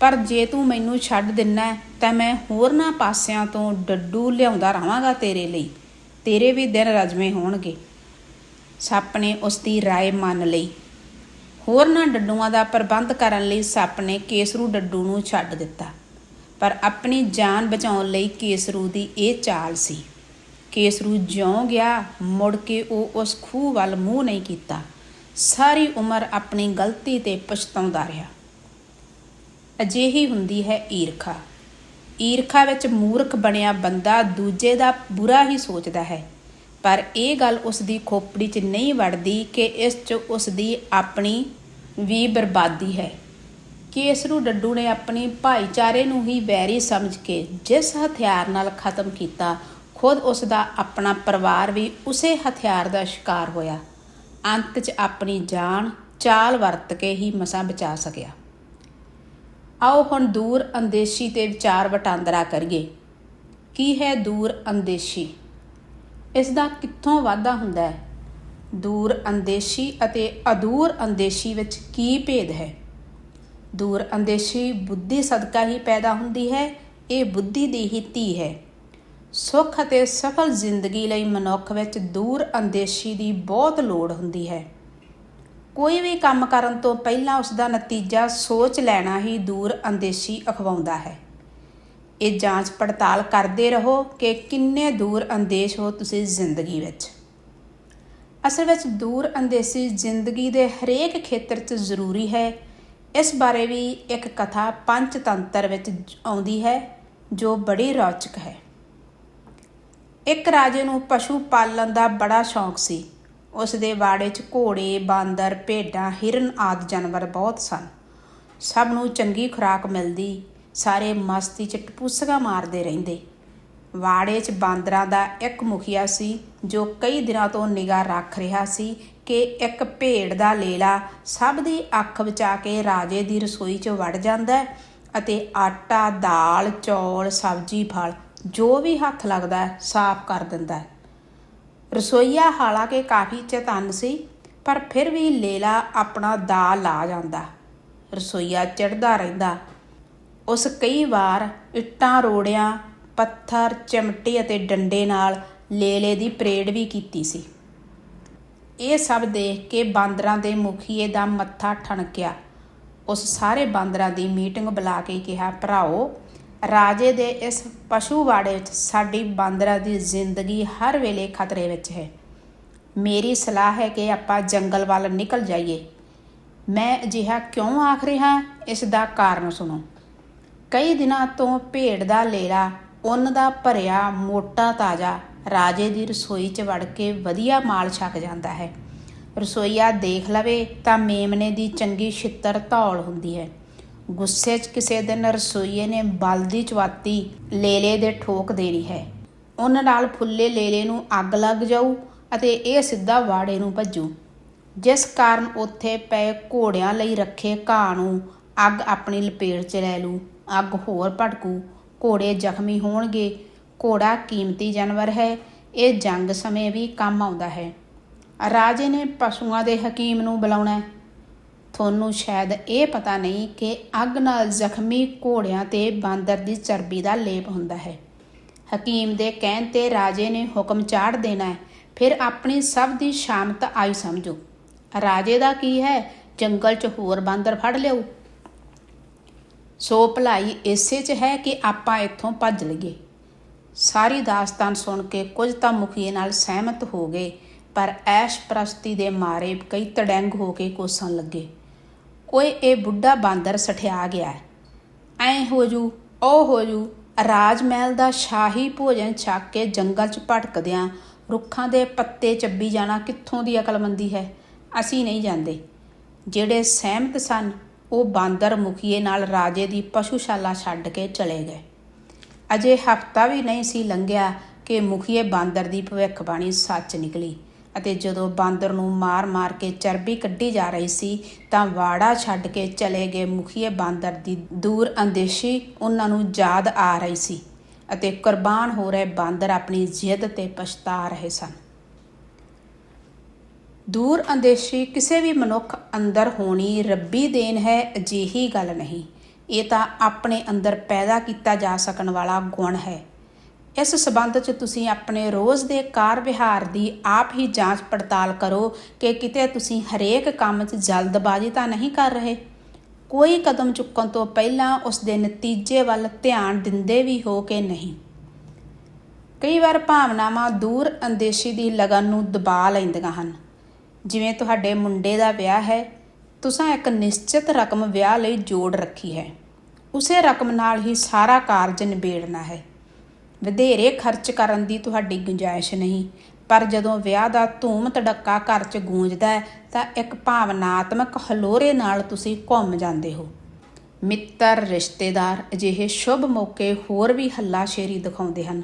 ਪਰ ਜੇ ਤੂੰ ਮੈਨੂੰ ਛੱਡ ਦਿੰਨਾ ਹੈ, ਤਾਂ ਮੈਂ ਹੋਰਨਾਂ ਪਾਸਿਆਂ ਤੋਂ ਡੱਡੂ ਲਿਆਉਂਦਾ ਰਹਾਂਗਾ ਤੇਰੇ ਲਈ ਤੇਰੇ ਵੀ ਦਿਨ ਰਜਵੇਂ ਹੋਣਗੇ ਸੱਪ ਨੇ ਉਸ ਦੀ رائے ਮੰਨ ਲਈ ਹੋਰਨਾਂ ਡੱਡੂਆਂ ਦਾ ਪ੍ਰਬੰਧ ਕਰਨ ਲਈ ਸੱਪ ਨੇ ਕੇਸਰੂ ਡੱਡੂ ਨੂੰ ਛੱਡ ਦਿੱਤਾ। ਪਰ ਆਪਣੀ ਜਾਨ ਬਚਾਉਣ ਲਈ ਕੇਸਰੂ ਦੀ ਇਹ ਚਾਲ ਸੀ। ਕੇਸਰੂ ਜਿਉਂ ਗਿਆ, ਮੁੜ ਕੇ ਉਹ ਉਸ ਖੂਹ ਵੱਲ ਮੂੰਹ ਨਹੀਂ ਕੀਤਾ। ਸਾਰੀ ਉਮਰ ਆਪਣੀ ਗਲਤੀ ਤੇ ਪਛਤਾਉਂਦਾ ਰਿਹਾ। ਅਜਿਹੀ ਹੁੰਦੀ ਹੈ ਈਰਖਾ। ਈਰਖਾ ਵਿੱਚ ਮੂਰਖ ਬਣਿਆ ਬੰਦਾ ਦੂਜੇ ਦਾ ਬੁਰਾ ਹੀ ਸੋਚਦਾ ਹੈ। ਪਰ ਇਹ ਗੱਲ ਉਸ ਦੀ ਖੋਪੜੀ 'ਚ ਨਹੀਂ ਵੜਦੀ ਕਿ ਇਸ 'ਚ ਉਸ ਦੀ ਆਪਣੀ ਵੀ ਬਰਬਾਦੀ ਹੈ। ਕੇਸਰੂ ਡੱਡੂ ਨੇ ਆਪਣੀ ਭਾਈਚਾਰੇ ਨੂੰ ਹੀ ਵੈਰੀ ਸਮਝ ਕੇ ਜਿਸ ਹਥਿਆਰ ਨਾਲ ਖਤਮ ਕੀਤਾ, ਖੁਦ ਉਸ ਦਾ ਆਪਣਾ ਪਰਿਵਾਰ ਵੀ ਉਸੇ ਹਥਿਆਰ ਦਾ ਸ਼ਿਕਾਰ ਹੋਇਆ। ਅੰਤ 'ਚ ਆਪਣੀ ਜਾਨ ਚਾਲ ਵਰਤ ਕੇ ਹੀ ਮਸਾਂ ਬਚਾ ਸਕਿਆ। ਆਓ ਹੁਣ ਦੂਰ ਅੰਦੇਸ਼ੀ ਤੇ ਵਿਚਾਰ ਵਟਾਂਦਰਾ ਕਰੀਏ। ਕੀ ਹੈ ਦੂਰ ਅੰਦੇਸ਼ੀ? ਇਸ ਦਾ ਕਿੱਥੋਂ ਵਾਧਾ ਹੁੰਦਾ ਹੈ? ਦੂਰ ਅੰਦੇਸ਼ੀ ਅਤੇ ਅਦੂਰ ਅੰਦੇਸ਼ੀ ਵਿੱਚ ਕੀ ਭੇਦ ਹੈ? ਦੂਰ ਅੰਦੇਸ਼ੀ ਬੁੱਧੀ ਸਦਕਾ ਹੀ ਪੈਦਾ ਹੁੰਦੀ ਹੈ, ਇਹ ਬੁੱਧੀ ਦੀ ਹੀ ਧੀ ਹੈ। ਸੁੱਖ ਅਤੇ ਸਫਲ ਜ਼ਿੰਦਗੀ ਲਈ ਮਨੁੱਖ ਵਿੱਚ ਦੂਰ ਅੰਦੇਸ਼ੀ ਦੀ ਬਹੁਤ ਲੋੜ ਹੁੰਦੀ ਹੈ। ਕੋਈ ਵੀ ਕੰਮ ਕਰਨ ਤੋਂ ਪਹਿਲਾਂ ਉਸ ਦਾ ਨਤੀਜਾ ਸੋਚ ਲੈਣਾ ਹੀ ਦੂਰ ਅੰਦੇਸ਼ੀ ਅਖਵਾਉਂਦਾ ਹੈ। ਇਹ ਜਾਂਚ ਪੜਤਾਲ ਕਰਦੇ ਰਹੋ ਕਿ ਕਿੰਨੇ ਦੂਰ ਅੰਦੇਸ਼ ਹੋ ਤੁਸੀਂ ਜ਼ਿੰਦਗੀ ਵਿੱਚ। ਅਸਲ ਵਿੱਚ ਦੂਰ ਅੰਦੇਸ਼ੀ ਜ਼ਿੰਦਗੀ ਦੇ ਹਰੇਕ ਖੇਤਰ 'ਚ ਜ਼ਰੂਰੀ ਹੈ। ਇਸ ਬਾਰੇ ਵੀ ਇੱਕ ਕਥਾ ਪੰਚਤੰਤਰ ਵਿੱਚ ਆਉਂਦੀ ਹੈ, ਜੋ ਬੜੀ ਰੌਚਕ ਹੈ। ਇੱਕ ਰਾਜੇ ਨੂੰ ਪਸ਼ੂ ਪਾਲਣ ਦਾ ਬੜਾ ਸ਼ੌਂਕ ਸੀ। ਉਸ ਦੇ ਬਾੜੇ 'ਚ ਘੋੜੇ, ਬਾਂਦਰ, ਭੇਡਾਂ, ਹਿਰਨ ਆਦਿ ਜਾਨਵਰ ਬਹੁਤ ਸਨ। ਸਭ ਨੂੰ ਚੰਗੀ ਖੁਰਾਕ ਮਿਲਦੀ, ਸਾਰੇ ਮਸਤੀ 'ਚ ਟਪੂਸਗਾ ਮਾਰਦੇ ਰਹਿੰਦੇ। ਵਾੜੇ 'ਚ ਬਾਂਦਰਾਂ ਦਾ ਇੱਕ ਮੁਖੀਆ ਸੀ ਜੋ ਕਈ ਦਿਨਾਂ ਤੋਂ ਨਿਗਾਹ ਰੱਖ ਰਿਹਾ ਸੀ ਕਿ ਇੱਕ ਭੇਡ ਦਾ ਲੇਲਾ ਸਭ ਦੀ ਅੱਖ ਬਚਾ ਕੇ ਰਾਜੇ ਦੀ ਰਸੋਈ 'ਚ ਵੜ ਜਾਂਦਾ ਹੈ ਅਤੇ ਆਟਾ ਦਾਲ ਚੌਲ ਸਬਜ਼ੀ ਫਲ ਜੋ ਵੀ ਹੱਥ ਲੱਗਦਾ ਹੈ, ਸਾਫ਼ ਕਰ ਦਿੰਦਾ ਹੈ। ਰਸੋਈਆ ਹਾਲਾਂਕਿ ਕਾਫੀ ਚੇਤੰਨ ਸੀ ਪਰ ਫਿਰ ਵੀ ਲੇਲਾ ਆਪਣਾ ਦਾ ਲਾ ਜਾਂਦਾ ਰਸੋਈਆ ਚੜਦਾ ਰਹਿੰਦਾ ਉਸ ਕਈ ਵਾਰ ਇੱਟਾਂ ਰੋੜਿਆਂ ਪੱਥਰ, ਚਿਮਟੇ ਅਤੇ ਡੰਡੇ ਨਾਲ ਲੇਲੇ ਦੀ ਪਰੇਡ ਵੀ ਕੀਤੀ ਸੀ। ਇਹ ਸਭ ਦੇਖ ਕੇ ਬਾਂਦਰਾਂ ਦੇ ਮੁਖੀਏ ਦਾ ਮੱਥਾ ਠਣਕਿਆ। ਉਸ ਸਾਰੇ ਬਾਂਦਰਾਂ ਦੀ ਮੀਟਿੰਗ ਬੁਲਾ ਕੇ ਕਿਹਾ, ਭਰਾਓ, ਰਾਜੇ ਦੇ ਇਸ ਪਸ਼ੂ ਵਾੜੇ ਵਿੱਚ ਸਾਡੀ ਬਾਂਦਰਾਂ ਦੀ ਜ਼ਿੰਦਗੀ ਹਰ ਵੇਲੇ ਖਤਰੇ ਵਿੱਚ ਹੈ। ਮੇਰੀ ਸਲਾਹ ਹੈ ਕਿ ਆਪਾਂ ਜੰਗਲ ਵੱਲ ਨਿਕਲ ਜਾਈਏ। ਮੈਂ ਅਜਿਹਾ ਕਿਉਂ ਆਖ ਰਿਹਾ? ਇਸ ਦਾ ਕਾਰਨ ਸੁਣੋ। ਕਈ ਦਿਨਾਂ ਤੋਂ ਭੇਡ ਦਾ ਲੇਲਾ ਉੱਨ ਦਾ ਭਰਿਆ ਮੋਟਾ ਤਾਜ਼ਾ ਰਾਜੇ ਦੀ ਰਸੋਈ 'ਚ ਵੜ ਕੇ ਵਧੀਆ ਮਾਲ ਛਕ ਜਾਂਦਾ ਹੈ। ਰਸੋਈਆ ਦੇਖ ਲਵੇ ਤਾਂ ਮੇਮਨੇ ਦੀ ਚੰਗੀ ਛਿੱਤਰ ਧੌਲ ਹੁੰਦੀ ਹੈ। ਗੁੱਸੇ 'ਚ ਕਿਸੇ ਦਿਨ ਰਸੋਈਏ ਨੇ ਬਲਦੀ ਚਵਾਤੀ ਲੇਲੇ ਦੇ ਠੋਕ ਦੇਣੀ ਹੈ। ਉਹਨਾਂ ਨਾਲ ਫੁੱਲੇ ਲੇਲੇ ਨੂੰ ਅੱਗ ਲੱਗ ਜਾਊ ਅਤੇ ਇਹ ਸਿੱਧਾ ਵਾੜੇ ਨੂੰ ਭੱਜੂ। ਜਿਸ ਕਾਰਨ ਉੱਥੇ ਪਏ ਘੋੜਿਆਂ ਲਈ ਰੱਖੇ ਘਾਹ ਨੂੰ ਅੱਗ ਆਪਣੀ ਲਪੇਟ 'ਚ ਲੈ ਲੂ। ਅੱਗ ਹੋਰ ਭੜਕੂ ਘੋੜੇ ਜ਼ਖਮੀ ਹੋਣਗੇ। ਘੋੜਾ ਕੀਮਤੀ ਜਾਨਵਰ ਹੈ। ਇਹ ਜੰਗ ਸਮੇਂ ਵੀ ਕੰਮ ਆਉਂਦਾ ਹੈ। ਰਾਜੇ ਨੇ ਪਸ਼ੂਆਂ ਦੇ ਹਕੀਮ ਨੂੰ ਬੁਲਾਉਣਾ ਤੁਹਾਨੂੰ ਸ਼ਾਇਦ ਇਹ ਪਤਾ ਨਹੀਂ ਕਿ ਅੱਗ ਨਾਲ ਜ਼ਖਮੀ ਘੋੜਿਆਂ ਤੇ ਬਾਂਦਰ ਦੀ ਚਰਬੀ ਦਾ ਲੇਪ ਹੁੰਦਾ ਹੈ। ਹਕੀਮ ਦੇ ਕਹਿਣ ਤੇ ਰਾਜੇ ਨੇ ਹੁਕਮ ਚਾੜ ਦੇਣਾ ਹੈ। ਫਿਰ ਆਪਣੀ ਸਭ ਦੀ ਸ਼ਾਮਤ ਆਈ ਸਮਝੋ। ਰਾਜੇ ਦਾ ਕੀ ਹੈ? ਜੰਗਲ 'ਚ ਹੋਰ ਬਾਂਦਰ ਫੜ ਲਿਓ ਸੋ ਭਲਾਈ ਇਸੇ 'ਚ ਹੈ ਕਿ ਆਪਾਂ ਇੱਥੋਂ ਭੱਜ ਲਈਏ। ਸਾਰੀ ਦਾਸਤਾਨ ਸੁਣ ਕੇ ਕੁਝ ਤਾਂ ਮੁਖੀਏ ਨਾਲ ਸਹਿਮਤ ਹੋ ਗਏ, ਪਰ ਐਸ਼ ਪ੍ਰਸਤੀ ਦੇ ਮਾਰੇ ਕਈ ਤੜੈਂਗ ਹੋ ਕੇ ਕੋਸਣ ਲੱਗੇ। ਓਏ, ਇਹ ਬੁੱਢਾ ਬਾਂਦਰ ਸਠਿਆ ਗਿਆ ਹੈ। ਐ ਹੋ ਜੂ, ਉਹ ਹੋ ਜੂ ਰਾਜ ਮਹਿਲ ਦਾ ਸ਼ਾਹੀ ਭੋਜਨ ਛਕ ਕੇ ਜੰਗਲ 'ਚ ਭਟਕਦਿਆਂ ਰੁੱਖਾਂ ਦੇ ਪੱਤੇ ਚੱਬੀ ਜਾਣਾ ਕਿੱਥੋਂ ਦੀ ਅਕਲਮੰਦੀ ਹੈ? ਅਸੀਂ ਨਹੀਂ ਜਾਂਦੇ। ਜਿਹੜੇ ਸਹਿਮਤ ਸਨ ਉਹ ਬਾਂਦਰ ਮੁਖੀਏ ਨਾਲ ਰਾਜੇ ਦੀ ਪਸ਼ੂਸ਼ਾਲਾ ਛੱਡ ਕੇ ਚਲੇ ਗਏ। ਅਜੇ ਹਫਤਾ ਵੀ ਨਹੀਂ ਸੀ ਲੰਘਿਆ ਕਿ ਮੁਖੀਏ ਬਾਂਦਰ ਦੀ ਭਵਿੱਖਬਾਣੀ ਸੱਚ ਨਿਕਲੀ ਅਤੇ ਜਦੋਂ ਬਾਂਦਰ ਨੂੰ ਮਾਰ-ਮਾਰ ਕੇ ਚਰਬੀ ਕੱਢੀ ਜਾ ਰਹੀ ਸੀ ਤਾਂ ਵਾੜਾ ਛੱਡ ਕੇ ਚਲੇ ਗਏ ਮੁਖੀਏ ਬਾਂਦਰ ਦੀ ਦੂਰ ਅੰਦੇਸ਼ੀ ਉਹਨਾਂ ਨੂੰ ਯਾਦ ਆ ਰਹੀ ਸੀ ਅਤੇ ਕੁਰਬਾਨ ਹੋ ਰਹੇ ਬਾਂਦਰ ਆਪਣੀ ਜਿੱਦ ਤੇ ਪਛਤਾ ਰਹੇ ਸਨ। ਦੂਰ ਅੰਦੇਸ਼ੀ ਕਿਸੇ ਵੀ ਮਨੁੱਖ ਅੰਦਰ ਹੋਣੀ ਰੱਬੀ ਦੇਣ ਹੈ ਅਜਿਹੀ ਗੱਲ ਨਹੀਂ। ਇਹ ਤਾਂ ਆਪਣੇ ਅੰਦਰ ਪੈਦਾ ਕੀਤਾ ਜਾ ਸਕਣ ਵਾਲਾ ਗੁਣ ਹੈ। ਇਸ ਸਬੰਧ 'ਚ ਤੁਸੀਂ ਆਪਣੇ ਰੋਜ਼ ਦੇ ਕਾਰ ਵਿਹਾਰ ਦੀ ਆਪ ਹੀ ਜਾਂਚ ਪੜਤਾਲ ਕਰੋ ਕਿ ਕਿਤੇ ਤੁਸੀਂ ਹਰੇਕ ਕੰਮ 'ਚ ਜਲਦਬਾਜ਼ੀ ਤਾਂ ਨਹੀਂ ਕਰ ਰਹੇ। ਕੋਈ ਕਦਮ ਚੁੱਕਣ ਤੋਂ ਪਹਿਲਾਂ ਉਸ ਦੇ ਨਤੀਜੇ ਵੱਲ ਧਿਆਨ ਦਿੰਦੇ ਵੀ ਹੋ ਕਿ ਨਹੀਂ। ਕਈ ਵਾਰ ਭਾਵਨਾਵਾਂ ਦੂਰ ਅੰਦੇਸ਼ੀ ਦੀ ਲਗਨ ਨੂੰ ਦਬਾ ਲੈਂਦੀਆਂ ਹਨ। ਜਿਵੇਂ ਤੁਹਾਡੇ ਮੁੰਡੇ ਦਾ ਵਿਆਹ ਹੈ, ਤੁਸੀਂ ਇੱਕ ਨਿਸ਼ਚਿਤ ਰਕਮ ਵਿਆਹ ਲਈ ਜੋੜ ਰੱਖੀ ਹੈ। ਉਸੇ ਰਕਮ ਨਾਲ ਹੀ ਸਾਰਾ ਕਾਰਜ ਨਿਬੇੜਨਾ ਹੈ। ਵਧੇਰੇ ਖਰਚ ਕਰਨ ਦੀ ਤੁਹਾਡੀ ਗੁੰਜਾਇਸ਼ ਨਹੀਂ, ਪਰ ਜਦੋਂ ਵਿਆਹ ਦਾ ਧੂਮ ਧੜੱਕਾ ਘਰ 'ਚ ਗੂੰਜਦਾ ਹੈ, ਤਾਂ ਇੱਕ ਭਾਵਨਾਤਮਕ ਹਲੋਰੇ ਨਾਲ ਤੁਸੀਂ ਘੁੰਮ ਜਾਂਦੇ ਹੋ। ਮਿੱਤਰ, ਰਿਸ਼ਤੇਦਾਰ ਅਜਿਹੇ ਸ਼ੁਭ ਮੌਕੇ ਹੋਰ ਵੀ ਹੱਲਾਸ਼ੇਰੀ ਦਿਖਾਉਂਦੇ ਹਨ।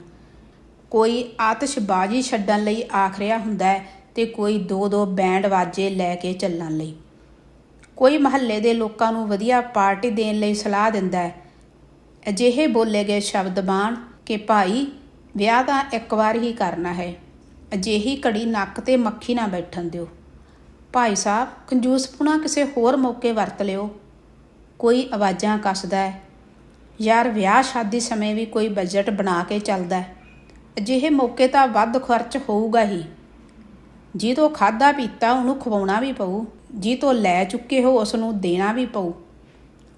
ਕੋਈ ਆਤਿਸ਼ਬਾਜ਼ੀ ਛੱਡਣ ਲਈ ਆਖ ਰਿਹਾ ਹੁੰਦਾ ਹੈ ਤੇ ਕੋਈ ਦੋ ਦੋ ਬੈਂਡ ਵਾਜੇ ਲੈ ਕੇ ਚੱਲਣ ਲਈ। ਕੋਈ ਮਹੱਲੇ ਦੇ ਲੋਕਾਂ ਨੂੰ ਵਧੀਆ ਪਾਰਟੀ ਦੇਣ ਲਈ ਸਲਾਹ ਦਿੰਦਾ ਹੈ। ਅਜਿਹੇ ਬੋਲੇ ਗਏ ਸ਼ਬਦ ਬਾਣ ਕਿ ਭਾਈ, ਵਿਆਹ ਤਾਂ ਇੱਕ ਵਾਰ ਹੀ ਕਰਨਾ ਹੈ। ਅਜਿਹੀ ਘੜੀ ਨੱਕ ਤੇ ਮੱਖੀ ਨਾ ਬੈਠਣ ਦਿਓ। ਭਾਈ ਸਾਹਿਬ ਕੰਜੂਸਪੁਣਾ ਕਿਸੇ ਹੋਰ ਮੌਕੇ ਵਰਤ ਲਿਓ। ਕੋਈ ਆਵਾਜ਼ਾਂ ਕੱਸਦਾ ਹੈ। ਯਾਰ, ਵਿਆਹ ਸ਼ਾਦੀ ਸਮੇਂ ਵੀ ਕੋਈ ਬਜਟ ਬਣਾ ਕੇ ਚੱਲਦਾ ਹੈ। ਅਜਿਹੇ ਮੌਕੇ ਤਾਂ ਵੱਧ ਖਰਚ ਹੋਊਗਾ ਹੀ। ਜੀ ਤੋਂ ਖਾਦਾ ਪੀਤਾ ਉਹਨੂੰ ਖਵਾਉਣਾ ਵੀ ਪਊ ਜੀ ਤੋਂ ਲੈ ਚੁੱਕੇ ਹੋ ਉਸ ਨੂੰ ਦੇਣਾ ਵੀ ਪਊ।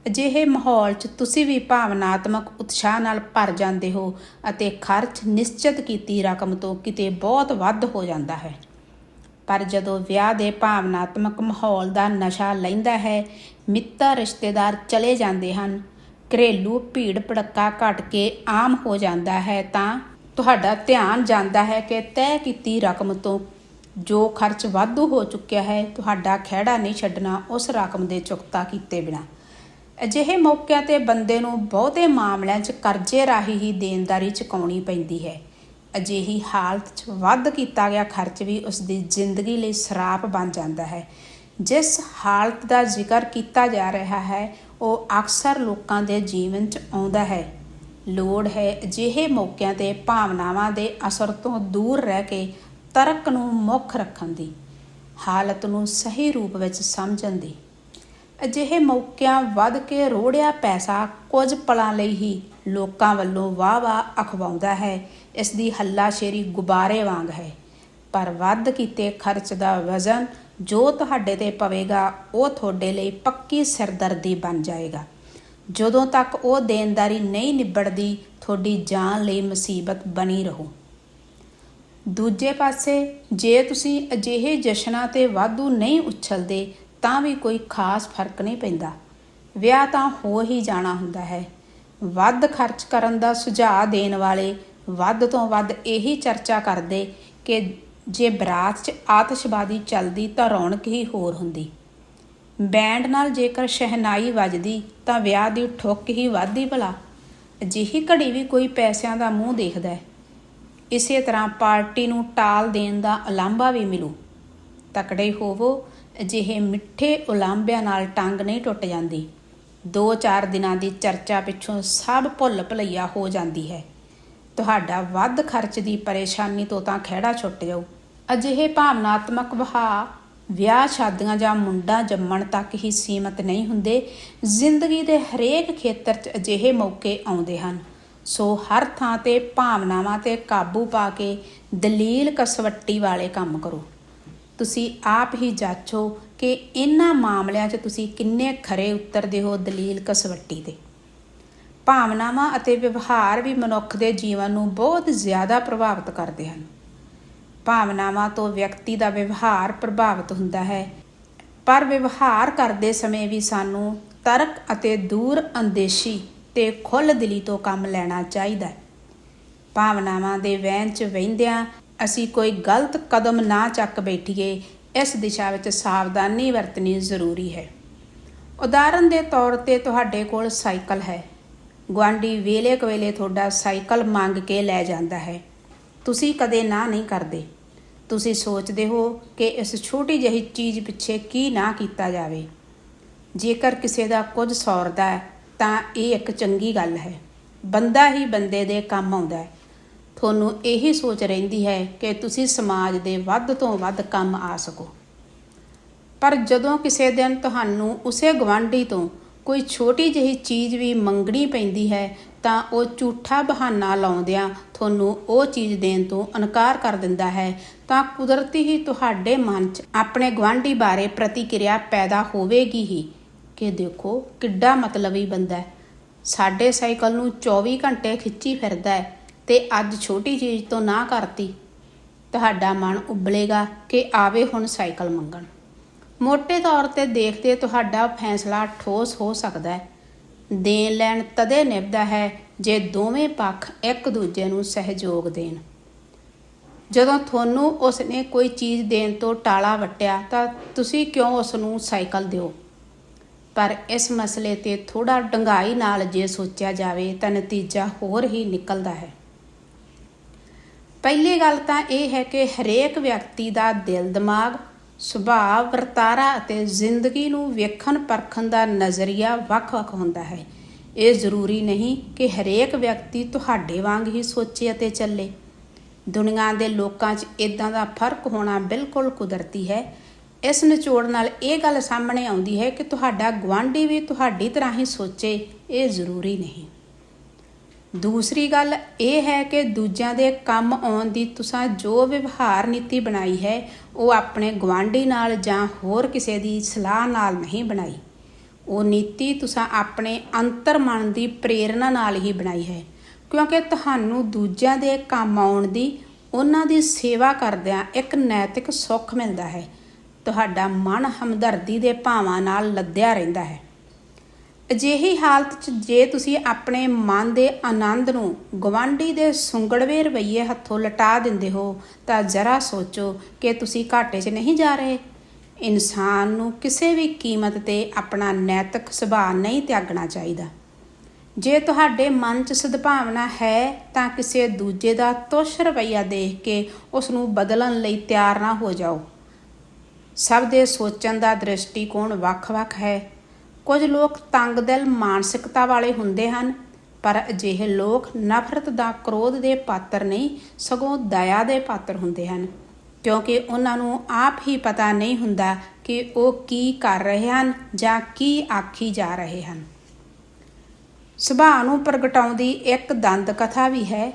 ਅਜਿਹੇ ਮਾਹੌਲ 'ਚ ਤੁਸੀਂ ਵੀ ਭਾਵਨਾਤਮਕ ਉਤਸ਼ਾਹ ਨਾਲ ਭਰ ਜਾਂਦੇ ਹੋ ਅਤੇ ਖਰਚ ਨਿਸ਼ਚਿਤ ਕੀਤੀ ਰਕਮ ਤੋਂ ਕਿਤੇ ਬਹੁਤ ਵੱਧ ਹੋ ਜਾਂਦਾ ਹੈ। ਪਰ ਜਦੋਂ ਵਿਆਹ ਦੇ ਭਾਵਨਾਤਮਕ ਮਾਹੌਲ ਦਾ ਨਸ਼ਾ ਲੈਂਦਾ ਹੈ, ਮਿੱਤਰ ਰਿਸ਼ਤੇਦਾਰ ਚਲੇ ਜਾਂਦੇ ਹਨ। ਘਰੇਲੂ ਭੀੜ ਭੜੱਕਾ ਘਟ ਕੇ ਆਮ ਹੋ ਜਾਂਦਾ ਹੈ ਤਾਂ ਤੁਹਾਡਾ ਧਿਆਨ ਜਾਂਦਾ ਹੈ ਕਿ ਤੈਅ ਕੀਤੀ ਰਕਮ ਤੋਂ ਜੋ ਖਰਚ ਵਾਧੂ ਹੋ ਚੁੱਕਿਆ ਹੈ, ਤੁਹਾਡਾ ਖਹਿੜਾ ਨਹੀਂ ਛੱਡਣਾ, ਉਸ ਰਕਮ ਦੇ ਚੁਕਤਾ ਕੀਤੇ ਬਿਨਾ। ਅਜਿਹੇ ਮੌਕਿਆਂ ਤੇ ਬੰਦੇ ਨੂੰ ਬਹੁਤੇ ਮਾਮਲਿਆਂ 'ਚ ਕਰਜ਼ੇ ਰਾਹੀਂ ਹੀ ਦੇਣਦਾਰੀ ਚੁਕਾਉਣੀ ਪੈਂਦੀ ਹੈ। ਅਜਿਹੀ ਹਾਲਤ 'ਚ ਵੱਧ ਕੀਤਾ ਗਿਆ ਖਰਚ ਵੀ ਉਸ ਦੀ ਜ਼ਿੰਦਗੀ ਲਈ ਸਰਾਪ ਬਣ ਜਾਂਦਾ ਹੈ। ਜਿਸ ਹਾਲਤ ਦਾ ਜ਼ਿਕਰ ਕੀਤਾ ਜਾ ਰਿਹਾ ਹੈ, ਉਹ ਅਕਸਰ ਲੋਕਾਂ ਦੇ ਜੀਵਨ 'ਚ ਆਉਂਦਾ ਹੈ। ਲੋੜ ਹੈ ਅਜਿਹੇ ਮੌਕਿਆਂ ਤੇ ਭਾਵਨਾਵਾਂ ਦੇ ਅਸਰ ਤੋਂ ਦੂਰ ਰਹਿ ਕੇ ਤਰਕ ਨੂੰ ਮੁੱਖ ਰੱਖਣ ਦੀ, ਹਾਲਤ ਨੂੰ ਸਹੀ ਰੂਪ ਵਿੱਚ ਸਮਝਣ ਦੀ। ਅਜਿਹੇ ਮੌਕਿਆਂ ਵੱਧ ਕੇ ਰੋੜਿਆ ਪੈਸਾ ਕੁਝ ਪਲਾਂ ਲਈ ਹੀ ਲੋਕਾਂ ਵੱਲੋਂ ਵਾਹ-ਵਾਹ ਅਖਵਾਉਂਦਾ ਹੈ। ਇਸ ਦੀ ਹੱਲਾਸ਼ੇਰੀ ਗੁਬਾਰੇ ਵਾਂਗ ਹੈ। ਪਰ ਵੱਧ ਕੀਤੇ ਖਰਚ ਦਾ ਵਜ਼ਨ ਜੋ ਤੁਹਾਡੇ ਤੇ ਪਵੇਗਾ, ਉਹ ਤੁਹਾਡੇ ਲਈ ਪੱਕੀ ਸਿਰਦਰਦੀ ਬਣ ਜਾਏਗਾ। ਜਦੋਂ ਤੱਕ ਉਹ ਦੇਣਦਾਰੀ ਨਹੀਂ ਨਿਬੜਦੀ, ਤੁਹਾਡੀ ਜਾਨ ਲਈ ਮੁਸੀਬਤ ਬਣੀ ਰਹੋ। ਦੂਜੇ ਪਾਸੇ, ਜੇ ਤੁਸੀਂ ਅਜਿਹੇ ਜਸ਼ਨਾਂ ਤੇ ਵਾਧੂ ਨਹੀਂ ਉਛਲਦੇ, ਤਾਂ ਵੀ ਕੋਈ ਖਾਸ ਫ਼ਰਕ ਨਹੀਂ ਪੈਂਦਾ। ਵਿਆਹ ਤਾਂ ਹੋ ਹੀ ਜਾਣਾ ਹੁੰਦਾ ਹੈ। ਵੱਧ ਖਰਚ ਕਰਨ ਦਾ ਸੁਝਾਅ ਦੇਣ ਵਾਲੇ ਵੱਧ ਤੋਂ ਵੱਧ ਇਹੀ ਚਰਚਾ ਕਰਦੇ ਕਿ ਜੇ ਬਰਾਤ 'ਚ ਆਤਿਸ਼ਬਾਜ਼ੀ ਚੱਲਦੀ ਤਾਂ ਰੌਣਕ ਹੀ ਹੋਰ ਹੁੰਦੀ। ਬੈਂਡ ਨਾਲ ਜੇਕਰ ਸ਼ਹਿਨਾਈ ਵੱਜਦੀ ਤਾਂ ਵਿਆਹ ਦੀ ਠੁੱਕ ਹੀ ਵੱਧਦੀ ਭਲਾ। ਅਜਿਹੀ ਘੜੀ ਵੀ ਕੋਈ ਪੈਸਿਆਂ ਦਾ ਮੂੰਹ ਦੇਖਦਾ ਹੈ। ਇਸੇ ਤਰ੍ਹਾਂ ਪਾਰਟੀ ਨੂੰ ਟਾਲ ਦੇਣ ਦਾ ਉਲਾਂਭਾ ਵੀ ਮਿਲੂ। ਤਕੜੇ ਹੋਵੋ, ਅਜਿਹੇ ਮਿੱਠੇ ਉਲਾਂਭਿਆਂ ਨਾਲ ਟੰਗ ਨਹੀਂ ਟੁੱਟ ਜਾਂਦੀ। 2-4 ਦਿਨਾਂ ਦੀ ਚਰਚਾ ਪਿੱਛੋਂ ਸਭ ਭੁੱਲ ਭੁਲਈਆ ਹੋ ਜਾਂਦੀ ਹੈ। ਤੁਹਾਡਾ ਵੱਧ ਖਰਚ ਦੀ ਪਰੇਸ਼ਾਨੀ ਤੋਂ ਤਾਂ ਖਿਹੜਾ ਛੁੱਟ ਜਾਊ। ਅਜਿਹੇ ਭਾਵਨਾਤਮਕ ਵਹਾਅ ਵਿਆਹ ਸ਼ਾਦੀਆਂ ਜਾਂ ਮੁੰਡਾ ਜੰਮਣ ਤੱਕ ਹੀ ਸੀਮਤ ਨਹੀਂ ਹੁੰਦੇ। ਜ਼ਿੰਦਗੀ ਦੇ ਹਰੇਕ ਖੇਤਰ 'ਚ ਅਜਿਹੇ ਮੌਕੇ ਆਉਂਦੇ ਹਨ। ਸੋ ਹਰ ਥਾਂ ਤੇ ਭਾਵਨਾਵਾਂ ਤੇ ਕਾਬੂ ਪਾ ਕੇ ਦਲੀਲ ਕਸਵੱਟੀ ਵਾਲੇ ਕੰਮ ਕਰੋ। ਤੁਸੀਂ ਆਪ ਹੀ ਜਾਚੋ ਕਿ ਇਹਨਾਂ ਮਾਮਲਿਆਂ 'ਚ ਤੁਸੀਂ ਕਿੰਨੇ ਖਰੇ ਉਤਰਦੇ ਹੋ ਦਲੀਲ ਕਸਵੱਟੀ ਤੇ। ਭਾਵਨਾਵਾਂ ਅਤੇ ਵਿਵਹਾਰ ਵੀ ਮਨੁੱਖ ਦੇ ਜੀਵਨ ਨੂੰ ਬਹੁਤ ਜ਼ਿਆਦਾ ਪ੍ਰਭਾਵਿਤ ਕਰਦੇ ਹਨ। ਭਾਵਨਾਵਾਂ ਤੋਂ ਵਿਅਕਤੀ ਦਾ ਵਿਵਹਾਰ ਪ੍ਰਭਾਵਿਤ ਹੁੰਦਾ ਹੈ। ਪਰ ਵਿਵਹਾਰ ਕਰਦੇ ਸਮੇਂ ਵੀ ਸਾਨੂੰ ਤਰਕ ਅਤੇ ਦੂਰ ਅੰਦੇਸ਼ੀ ਤੇ ਖੁੱਲ੍ਹ ਦਿਲੀ ਤੋਂ ਕੰਮ ਲੈਣਾ ਚਾਹੀਦਾ ਹੈ। ਭਾਵਨਾਵਾਂ ਦੇ ਵਹਿਣ 'ਚ ਵਹਿੰਦਿਆਂ ਅਸੀਂ ਕੋਈ ਗਲਤ ਕਦਮ ਨਾ ਚੱਕ ਬੈਠੀਏ, ਇਸ ਦਿਸ਼ਾ ਵਿੱਚ ਸਾਵਧਾਨੀ ਵਰਤਣੀ ਜ਼ਰੂਰੀ ਹੈ। ਉਦਾਹਰਨ ਦੇ ਤੌਰ ਤੇ ਤੁਹਾਡੇ ਕੋਲ ਸਾਈਕਲ ਹੈ। ਗੁਆਂਢੀ ਵੇਲੇ ਕਵੇਲੇ ਤੁਹਾਡਾ ਸਾਈਕਲ ਮੰਗ ਕੇ ਲੈ ਜਾਂਦਾ ਹੈ। ਤੁਸੀਂ ਕਦੇ ਨਾ ਨਹੀਂ ਕਰਦੇ। ਤੁਸੀਂ ਸੋਚਦੇ ਹੋ ਕਿ ਇਸ ਛੋਟੀ ਜਿਹੀ ਚੀਜ਼ ਪਿੱਛੇ ਕੀ ਨਾ ਕੀਤਾ ਜਾਵੇ। ਜੇਕਰ ਕਿਸੇ ਦਾ ਕੁਝ ਸੌਰਦਾ ਹੈ ਤਾਂ ਇਹ ਇੱਕ ਚੰਗੀ ਗੱਲ ਹੈ। ਬੰਦਾ ਹੀ ਬੰਦੇ ਦੇ ਕੰਮ ਆਉਂਦਾ ਹੈ। ਤੁਹਾਨੂੰ ਇਹੀ ਸੋਚ ਰਹਿੰਦੀ ਹੈ ਕਿ ਤੁਸੀਂ ਸਮਾਜ ਦੇ ਵੱਧ ਤੋਂ ਵੱਧ ਕੰਮ ਆ ਸਕੋ। ਪਰ ਜਦੋਂ ਕਿਸੇ ਦਿਨ ਤੁਹਾਨੂੰ ਉਸੇ ਗਵਾਂਢੀ ਤੋਂ ਕੋਈ ਛੋਟੀ ਜਿਹੀ ਚੀਜ਼ ਵੀ ਮੰਗਣੀ ਪੈਂਦੀ ਹੈ, ਤਾਂ ਉਹ ਝੂਠਾ ਬਹਾਨਾ ਲਾਉਂਦਿਆਂ ਤੁਹਾਨੂੰ ਉਹ ਚੀਜ਼ ਦੇਣ ਤੋਂ ਇਨਕਾਰ ਕਰ ਦਿੰਦਾ ਹੈ। ਤਾਂ ਕੁਦਰਤੀ ਹੀ ਤੁਹਾਡੇ ਮਨ 'ਚ ਆਪਣੇ ਗਵਾਂਢੀ ਬਾਰੇ ਪ੍ਰਤੀਕਿਰਿਆ ਪੈਦਾ ਹੋਵੇਗੀ ਹੀ। ਕਿ ਦੇਖੋ ਕਿੱਡਾ ਮਤਲਬੀ ਬੰਦਾ ਹੈ। ਸਾਡੇ ਸਾਈਕਲ ਨੂੰ 24 ਘੰਟੇ ਖਿੱਚੀ ਫਿਰਦਾ ਹੈ ਤੇ ਅੱਜ ਛੋਟੀ ਚੀਜ਼ ਤੋਂ ਨਾ ਕਰਤੀ, ਤੁਹਾਡਾ ਮਨ ਉਬਲੇਗਾ ਕਿ ਆਵੇ ਹੁਣ ਸਾਈਕਲ ਮੰਗਣ। ਮੋٹے ਤੌਰ ਤੇ ਦੇਖਦੇ ਤੁਹਾਡਾ ਫੈਸਲਾ ਠੋਸ ਹੋ ਸਕਦਾ ਹੈ। ਦੇਣ ਲੈਣ ਤਦੇ ਨਿਭਦਾ ਹੈ ਜੇ ਦੋਵੇਂ ਪੱਖ ਇੱਕ ਦੂਜੇ ਨੂੰ ਸਹਿਯੋਗ ਦੇਣ। ਜਦੋਂ ਤੁਹਾਨੂੰ ਉਸਨੇ ਕੋਈ ਚੀਜ਼ ਦੇਣ ਤੋਂ ਟਾਲਾ ਵਟਿਆ ਤਾਂ ਤੁਸੀਂ ਕਿਉਂ ਉਸ ਨੂੰ ਸਾਈਕਲ ਦਿਓ? ਪਰ ਇਸ ਮਸਲੇ ਤੇ ਥੋੜਾ ਡੰਗਾਈ ਨਾਲ ਜੇ ਸੋਚਿਆ ਜਾਵੇ ਤਾਂ ਨਤੀਜਾ ਹੋਰ ਹੀ ਨਿਕਲਦਾ ਹੈ। ਪਹਿਲੀ ਗੱਲ ਤਾਂ ਇਹ ਹੈ ਕਿ ਹਰੇਕ ਵਿਅਕਤੀ ਦਾ ਦਿਲ, ਦਿਮਾਗ, ਸੁਭਾਅ, ਵਰਤਾਰਾ ਅਤੇ ਜ਼ਿੰਦਗੀ ਨੂੰ ਵੇਖਣ, ਪਰਖਣ ਦਾ ਨਜ਼ਰੀਆ ਵੱਖ-ਵੱਖ ਹੁੰਦਾ ਹੈ। ਇਹ ਜ਼ਰੂਰੀ ਨਹੀਂ ਕਿ ਹਰੇਕ ਵਿਅਕਤੀ ਤੁਹਾਡੇ ਵਾਂਗ ਹੀ ਸੋਚੇ ਅਤੇ ਚੱਲੇ। ਦੁਨੀਆ ਦੇ ਲੋਕਾਂ 'ਚ ਇਦਾਂ ਦਾ ਫ਼ਰਕ ਹੋਣਾ ਬਿਲਕੁਲ ਕੁਦਰਤੀ ਹੈ ਇਸ ਨਿਚੋੜ ਨਾਲ ਇਹ ਗੱਲ ਸਾਹਮਣੇ ਆਉਂਦੀ ਹੈ ਕਿ ਤੁਹਾਡਾ ਗਵਾਂਢੀ ਵੀ ਤੁਹਾਡੀ ਤਰ੍ਹਾਂ ਹੀ ਸੋਚੇ, ਇਹ ਜ਼ਰੂਰੀ ਨਹੀਂ। ਦੂਸਰੀ ਗੱਲ ਇਹ ਹੈ ਕਿ ਦੂਜਿਆਂ ਦੇ ਕੰਮ ਆਉਣ ਦੀ ਤੁਸੀਂ ਜੋ ਵਿਵਹਾਰ ਨੀਤੀ ਬਣਾਈ ਹੈ, ਉਹ ਆਪਣੇ ਗਵਾਂਢੀ ਨਾਲ ਜਾਂ ਹੋਰ ਕਿਸੇ ਦੀ ਸਲਾਹ ਨਾਲ ਨਹੀਂ ਬਣਾਈ। ਉਹ ਨੀਤੀ ਤੁਸੀਂ ਆਪਣੇ ਅੰਤਰਮਨ ਦੀ ਪ੍ਰੇਰਣਾ ਨਾਲ ਹੀ ਬਣਾਈ ਹੈ, ਕਿਉਂਕਿ ਤੁਹਾਨੂੰ ਦੂਜਿਆਂ ਦੇ ਕੰਮ ਆਉਣ ਦੀ, ਉਹਨਾਂ ਦੀ ਸੇਵਾ ਕਰਦਿਆਂ ਇੱਕ ਨੈਤਿਕ ਸੁੱਖ ਮਿਲਦਾ ਹੈ। ਤੁਹਾਡਾ ਮਨ ਹਮਦਰਦੀ ਦੇ ਭਾਵਾਂ ਨਾਲ ਲੱਦਿਆ ਰਹਿੰਦਾ ਹੈ। ਅਜਿਹੀ ਹਾਲਤ 'ਚ ਜੇ ਤੁਸੀਂ ਆਪਣੇ ਮਨ ਦੇ ਆਨੰਦ ਨੂੰ ਗਵਾਂਢੀ ਦੇ ਸੁੰਗੜਵੇ ਰਵਈਏ ਹੱਥੋਂ ਲਟਾ ਦਿੰਦੇ ਹੋ, ਤਾਂ ਜਰਾ ਸੋਚੋ ਕਿ ਤੁਸੀਂ ਘਾਟੇ 'ਚ ਨਹੀਂ ਜਾ ਰਹੇ। ਇਨਸਾਨ ਨੂੰ ਕਿਸੇ ਵੀ ਕੀਮਤ ਤੇ ਆਪਣਾ ਨੈਤਿਕ ਸੁਭਾਅ ਨਹੀਂ ਤਿਆਗਣਾ ਚਾਹੀਦਾ। ਜੇ ਤੁਹਾਡੇ ਮਨ 'ਚ ਸਦਭਾਵਨਾ ਹੈ, ਤਾਂ ਕਿਸੇ ਦੂਜੇ ਦਾ ਤੁਸ਼ ਰਵਈਆ ਦੇਖ ਕੇ ਉਸ ਨੂੰ ਬਦਲਣ ਲਈ ਤਿਆਰ ਨਾ ਹੋ ਜਾਓ। ਸਭ ਦੇ ਸੋਚਣ ਦਾ ਦ੍ਰਿਸ਼ਟੀਕੋਣ ਵੱਖ-ਵੱਖ ਹੈ। ਕੁਝ ਲੋਕ ਤੰਗਦਿਲ ਮਾਨਸਿਕਤਾ ਵਾਲੇ ਹੁੰਦੇ ਹਨ, ਪਰ ਅਜਿਹੇ ਲੋਕ ਨਫ਼ਰਤ ਦਾ ਕ੍ਰੋਧ ਦੇ ਪਾਤਰ ਨਹੀਂ, ਸਗੋਂ ਦਇਆ ਦੇ ਪਾਤਰ ਹੁੰਦੇ ਹਨ। ਕਿਉਂਕਿ ਉਹਨਾਂ ਨੂੰ ਆਪ ਹੀ ਪਤਾ ਨਹੀਂ ਹੁੰਦਾ ਕਿ ਉਹ ਕੀ ਕਰ ਰਹੇ ਹਨ ਜਾਂ ਕੀ ਆਖੀ ਜਾ ਰਹੇ ਹਨ। ਸੁਭਾਅ ਨੂੰ ਪ੍ਰਗਟਾਉਂਦੀ ਇੱਕ ਦੰਦ ਕਥਾ ਵੀ ਹੈ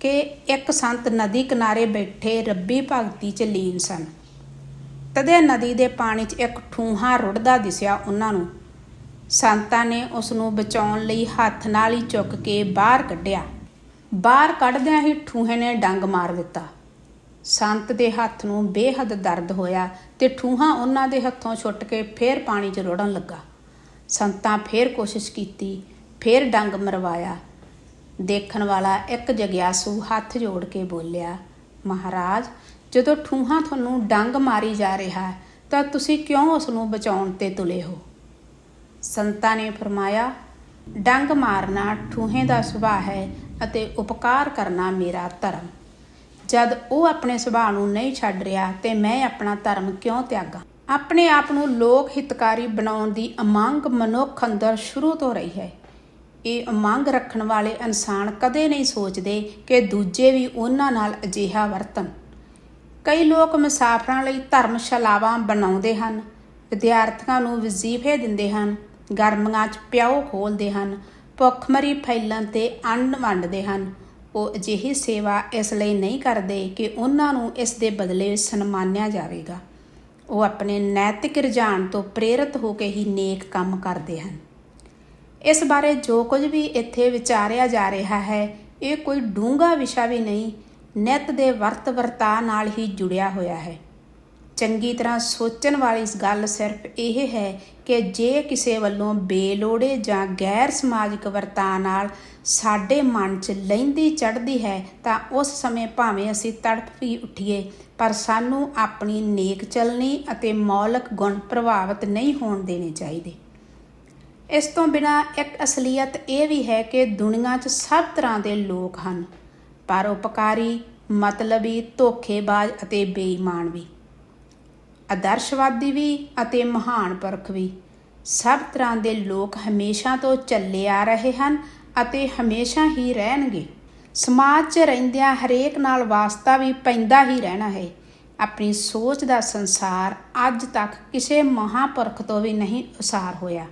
ਕਿ ਇੱਕ ਸੰਤ ਨਦੀ ਕਿਨਾਰੇ ਬੈਠੇ ਰੱਬੀ ਭਗਤੀ 'ਚ ਲੀਨ ਸਨ। ਤਦੇ ਨਦੀ ਦੇ ਪਾਣੀ 'ਚ ਇੱਕ ਠੂਹਾ ਰੁੜਦਾ ਦਿਸਿਆ ਉਹਨਾਂ ਨੂੰ। ਸੰਤਾਂ ਨੇ ਉਸ ਨੂੰ ਬਚਾਉਣ ਲਈ ਹੱਥ ਨਾਲ ਹੀ ਚੁੱਕ ਕੇ ਬਾਹਰ ਕੱਢਿਆ। ਬਾਹਰ ਕੱਢਦਿਆਂ ਹੀ ਠੂਹੇ ਨੇ ਡੰਗ ਮਾਰ ਦਿੱਤਾ। ਸੰਤ ਦੇ ਹੱਥ ਨੂੰ ਬੇਹੱਦ ਦਰਦ ਹੋਇਆ ਤੇ ਠੂਹਾ ਉਹਨਾਂ ਦੇ ਹੱਥੋਂ ਛੁੱਟ ਕੇ ਫੇਰ ਪਾਣੀ 'ਚ ਰੁੜਨ ਲੱਗਾ। ਸੰਤਾਂ ਫੇਰ ਕੋਸ਼ਿਸ਼ ਕੀਤੀ, ਫੇਰ ਡੰਗ ਮਰਵਾਇਆ। ਦੇਖਣ ਵਾਲਾ ਇੱਕ ਜਗਿਆਸੂ ਹੱਥ ਜੋੜ ਕੇ ਬੋਲਿਆ, ਮਹਾਰਾਜ ਜਦੋਂ ਠੂਹਾ ਤੁਹਾਨੂੰ ਡੰਗ ਮਾਰੀ ਜਾ ਰਿਹਾ ਤਾਂ ਤੁਸੀਂ ਕਿਉਂ ਉਸ ਨੂੰ ਬਚਾਉਣ ਤੇ ਤੁਲੇ ਹੋ? ਸੰਤਾਂ ਨੇ ਫਰਮਾਇਆ, ਡੰਗ ਮਾਰਨਾ ਠੂਹੇ ਦਾ ਸੁਭਾਅ ਹੈ ਅਤੇ ਉਪਕਾਰ ਕਰਨਾ ਮੇਰਾ ਧਰਮ। ਜਦ ਉਹ ਆਪਣੇ ਸੁਭਾਅ ਨੂੰ ਨਹੀਂ ਛੱਡ ਰਿਹਾ, ਤੇ ਮੈਂ ਆਪਣਾ ਧਰਮ ਕਿਉਂ ਤਿਆਗਾਂ? ਆਪਣੇ ਆਪ ਨੂੰ ਲੋਕ ਹਿਤਕਾਰੀ ਬਣਾਉਣ ਦੀ ਅਮੰਗ ਮਨੁੱਖ ਅੰਦਰ ਸ਼ੁਰੂ ਤੋਂ ਰਹੀ ਹੈ। ਇਹ ਅਮੰਗ ਰੱਖਣ ਵਾਲੇ ਇਨਸਾਨ ਕਦੇ ਨਹੀਂ ਸੋਚਦੇ ਕਿ ਦੂਜੇ ਵੀ ਉਹਨਾਂ ਨਾਲ ਅਜਿਹਾ ਵਰਤਣ। ਕਈ ਲੋਕ ਮੁਸਾਫਰਾਂ ਲਈ ਧਰਮਸ਼ਾਲਾਵਾਂ ਬਣਾਉਂਦੇ ਹਨ। ਵਿਦਿਆਰਥੀਆਂ ਨੂੰ ਵਜ਼ੀਫੇ ਦਿੰਦੇ ਹਨ, ਗਰਮੀਆਂ 'ਚ ਪਿਆਉ ਖੋਲਦੇ ਹਨ, ਭੁੱਖਮਰੀ ਫੈਲਣ ਤੇ ਅੰਨ ਵੰਡਦੇ ਹਨ। ਉਹ ਅਜਿਹੀ ਸੇਵਾ ਇਸ ਲਈ ਨਹੀਂ ਕਰਦੇ ਕਿ ਉਹਨਾਂ ਨੂੰ ਇਸ ਦੇ ਬਦਲੇ ਸਨਮਾਨਿਆ ਜਾਵੇਗਾ। ਉਹ ਆਪਣੇ ਨੈਤਿਕ ਰੁਝਾਨ ਤੋਂ ਪ੍ਰੇਰਿਤ ਹੋ ਕੇ ਹੀ ਨੇਕ ਕੰਮ ਕਰਦੇ ਹਨ। ਇਸ ਬਾਰੇ ਜੋ ਕੁਝ ਵੀ ਇੱਥੇ ਵਿਚਾਰਿਆ ਜਾ ਰਿਹਾ ਹੈ, ਇਹ ਕੋਈ ਡੂੰਘਾ ਵਿਸ਼ਾ ਵੀ ਨਹੀਂ ਨਿਤ ਦੇ ਵਰਤ ਵਰਤਾ ਨਾਲ ਹੀ ਜੁੜਿਆ ਹੋਇਆ ਹੈ। ਚੰਗੀ ਤਰ੍ਹਾਂ ਸੋਚਣ ਵਾਲੀ ਗੱਲ ਸਿਰਫ ਇਹ ਹੈ ਕਿ ਜੇ ਕਿਸੇ ਵੱਲੋਂ ਬੇਲੋੜੇ ਜਾਂ ਗੈਰ ਸਮਾਜਿਕ ਵਰਤਾਅ ਨਾਲ ਸਾਡੇ ਮਨ 'ਚ ਲਹਿੰਦੀ ਚੜ੍ਹਦੀ ਹੈ ਤਾਂ ਉਸ ਸਮੇਂ ਭਾਵੇਂ ਅਸੀਂ ਤੜਫ ਵੀ ਉੱਠੀਏ, ਪਰ ਸਾਨੂੰ ਆਪਣੀ ਨੇਕ ਚਲਣੀ ਅਤੇ ਮੌਲਿਕ ਗੁਣ ਪ੍ਰਭਾਵਿਤ ਨਹੀਂ ਹੋਣ ਦੇਣੇ ਚਾਹੀਦੇ। ਇਸ ਤੋਂ ਬਿਨਾ ਇੱਕ ਅਸਲੀਅਤ ਇਹ ਵੀ ਹੈ ਕਿ ਦੁਨੀਆ 'ਚ ਸਭ ਤਰ੍ਹਾਂ ਦੇ ਲੋਕ ਹਨ। ਪਰ ਉਪਕਾਰੀ, ਮਤਲਬੀ, ਧੋਖੇਬਾਜ਼ ਅਤੇ ਬੇਈਮਾਨ ਵੀ। ਆਦਰਸ਼ਵਾਦੀ ਵੀ ਅਤੇ ਮਹਾਨ ਪਰਖ ਵੀ। ਸਭ ਤਰ੍ਹਾਂ ਦੇ ਲੋਕ ਹਮੇਸ਼ਾ ਤੋਂ ਚੱਲੇ ਆ ਰਹੇ ਹਨ ਅਤੇ ਹਮੇਸ਼ਾ ਹੀ ਰਹਿਣਗੇ। ਸਮਾਜ 'ਚ ਰਹਿੰਦਿਆਂ ਹਰੇਕ ਨਾਲ ਵਾਸਤਾ ਵੀ ਪੈਂਦਾ ਹੀ ਰਹਿਣਾ ਹੈ। ਆਪਣੀ ਸੋਚ ਦਾ ਸੰਸਾਰ ਅੱਜ ਤੱਕ ਕਿਸੇ ਮਹਾਪੁਰਖ ਤੋਂ ਵੀ ਨਹੀਂ ਉਸਾਰ ਹੋਇਆ।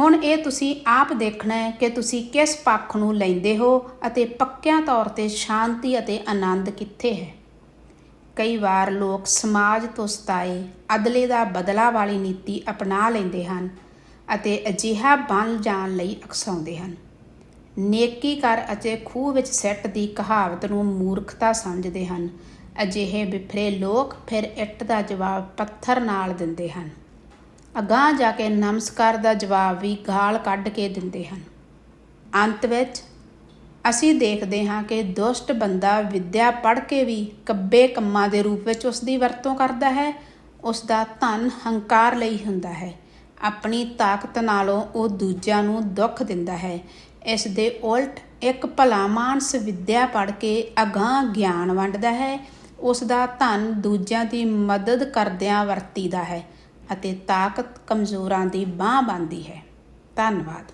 ਹੁਣ ਇਹ ਤੁਸੀਂ ਆਪ ਦੇਖਣਾ ਹੈ ਕਿ ਤੁਸੀਂ ਕਿਸ ਪੱਖ ਨੂੰ ਲੈਂਦੇ ਹੋ ਅਤੇ ਪੱਕਿਆਂ ਤੌਰ ਤੇ ਸ਼ਾਂਤੀ ਅਤੇ ਆਨੰਦ ਕਿੱਥੇ ਹੈ। ਕਈ ਵਾਰ ਲੋਕ ਸਮਾਜ ਤੋਂ ਸਤਾਏ ਅਦਲੇ ਦਾ ਬਦਲਾ ਵਾਲੀ ਨੀਤੀ ਅਪਣਾ ਲੈਂਦੇ ਹਨ ਅਤੇ ਅਜਿਹਾ ਬਣ ਜਾਣ ਲਈ ਅਕਸਾਉਂਦੇ ਹਨ। ਨੇਕੀ ਕਰ ਅਤੇ ਖੂਹ ਵਿੱਚ ਸੱਟ ਦੀ ਕਹਾਵਤ ਨੂੰ ਮੂਰਖਤਾ ਸਮਝਦੇ ਹਨ। ਅਜਿਹੇ ਵਿਫਰੇ ਲੋਕ ਫਿਰ ਇੱਟ ਦਾ ਜਵਾਬ ਪੱਥਰ ਨਾਲ ਦਿੰਦੇ ਹਨ। ਅਗਾਹ ਜਾ ਕੇ ਨਮਸਕਾਰ ਦਾ ਜਵਾਬ ਵੀ ਗਾਲ ਕੱਢ ਕੇ ਦਿੰਦੇ ਹਨ। ਅੰਤ ਵਿੱਚ ਅਸੀਂ ਦੇਖਦੇ ਹਾਂ ਕਿ ਦੁਸ਼ਟ ਬੰਦਾ ਵਿਦਿਆ ਪੜ੍ਹ ਕੇ ਵੀ ਕੱਬੇ ਕੰਮਾਂ ਦੇ ਰੂਪ ਵਿੱਚ ਉਸ ਦੀ ਵਰਤੋਂ ਕਰਦਾ ਹੈ। ਉਸ ਦਾ ਧਨ ਹੰਕਾਰ ਲਈ ਹੁੰਦਾ ਹੈ। ਆਪਣੀ ਤਾਕਤ ਨਾਲੋਂ ਉਹ ਦੂਜਿਆਂ ਨੂੰ ਦੁੱਖ ਦਿੰਦਾ ਹੈ। ਇਸ ਦੇ ਉਲਟ ਇੱਕ ਭਲਾ ਮਾਨਸ ਵਿਦਿਆ ਪੜ੍ਹ ਕੇ ਅਗਾਹ ਗਿਆਨ ਵੰਡਦਾ ਹੈ। ਉਸ ਦਾ ਧਨ ਦੂਜਿਆਂ ਦੀ ਮਦਦ ਕਰਦਿਆਂ ਵਰਤੀਦਾ ਹੈ। ਅਤੇ ਤਾਕਤ ਕਮਜ਼ੋਰਾਂ ਦੀ ਬਾਹ ਬਣਦੀ ਹੈ। ਧੰਨਵਾਦ।